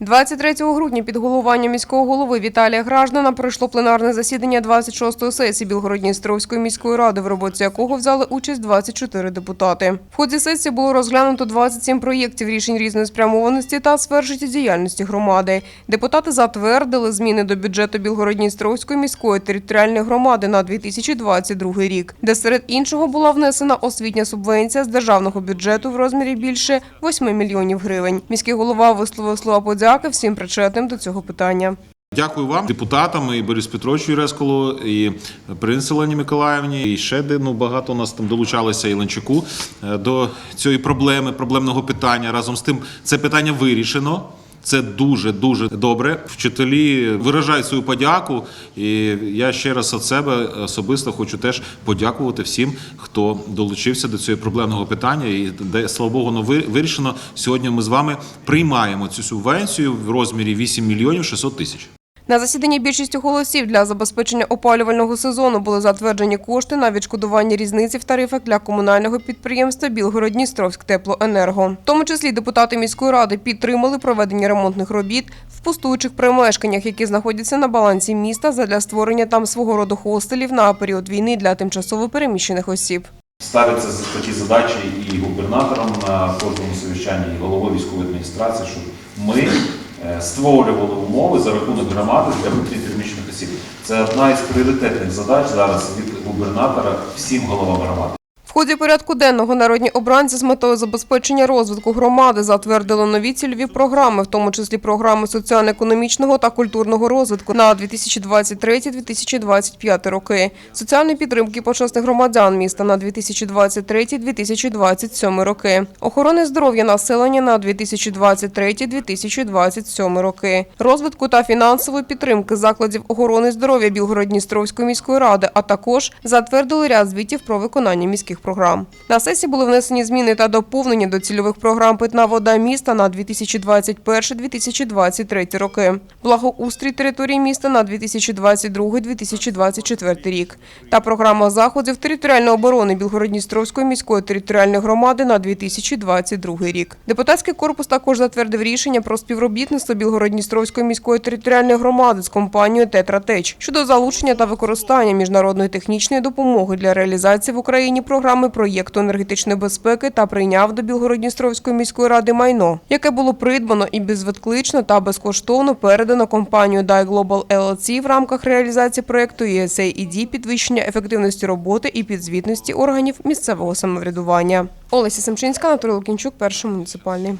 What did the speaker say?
23 грудня під головуванням міського голови Віталія Граждана пройшло пленарне засідання 26-ї сесії Білгородністровської міської ради, в роботі якого взяли участь 24 депутати. В ході сесії було розглянуто 27 проєктів рішень різної спрямованості та сфер життєдіяльності громади. Депутати затвердили зміни до бюджету Білгородністровської міської територіальної громади на 2022 рік, де серед іншого була внесена освітня субвенція з державного бюджету в розмірі більше 8 мільйонів гривень. Міський голова висловив слова подяки всім причетним до цього питання. Дякую вам, депутатам, і Борис Петровичу Юресколу, і Принцелені Миколаївні, і ще де, ну, багато нас там долучалися і Ленчуку е, до цієї проблеми, проблемного питання. Разом з тим, це питання вирішено. Це дуже дуже добре. Вчителі виражають свою подяку, і я ще раз від себе особисто хочу теж подякувати всім, хто долучився до цього проблемного питання. І де слава Богу, воно вирішено. Сьогодні ми з вами приймаємо цю субвенцію в розмірі 8 мільйонів 600 тисяч. На засіданні більшістю голосів для забезпечення опалювального сезону були затверджені кошти на відшкодування різниці в тарифах для комунального підприємства Білгород-Дністровськ теплоенерго. В тому числі депутати міської ради підтримали проведення ремонтних робіт в пустуючих примешканнях, які знаходяться на балансі міста задля створення там свого роду хостелів на період війни для тимчасово переміщених осіб. Ставиться за такі задачі і губернаторам на кожному совіщанні, і головою військової адміністрації, щоб ми е, створювали умови за рахунок громади для внутрішньопереміщених осіб. Це одна із пріоритетних задач зараз від губернатора всім головам громади. Ході порядку денного народні обранці з метою забезпечення розвитку громади затвердили нові цільові програми, в тому числі програми соціально-економічного та культурного розвитку на 2023-2025 роки, соціальної підтримки почесних громадян міста на 2023-2027 роки, охорони здоров'я населення на 2023-2027 роки, розвитку та фінансової підтримки закладів охорони здоров'я Білгород-Дністровської міської ради, а також затвердили ряд звітів про виконання міських програм. На сесії були внесені зміни та доповнення до цільових програм Питна вода міста на 2021-2023 роки, благоустрій території міста на 2022-2024 рік та програма заходів територіальної оборони Білгород-Дністровської міської територіальної громади на 2022 рік. Депутатський корпус також затвердив рішення про співробітництво Білгород-Дністровської міської територіальної громади з компанією Тетратеч щодо залучення та використання міжнародної технічної допомоги для реалізації в Україні програми проєкту енергетичної безпеки та прийняв до Білгород-Дністровської міської ради майно, яке було придбано і безвідклично та безкоштовно передано компанію Dai Global LLC в рамках реалізації проєкту USAID підвищення ефективності роботи і підзвітності органів місцевого самоврядування. Олеся Семчинська, Анатолій Лукінчук, перший муніципальний.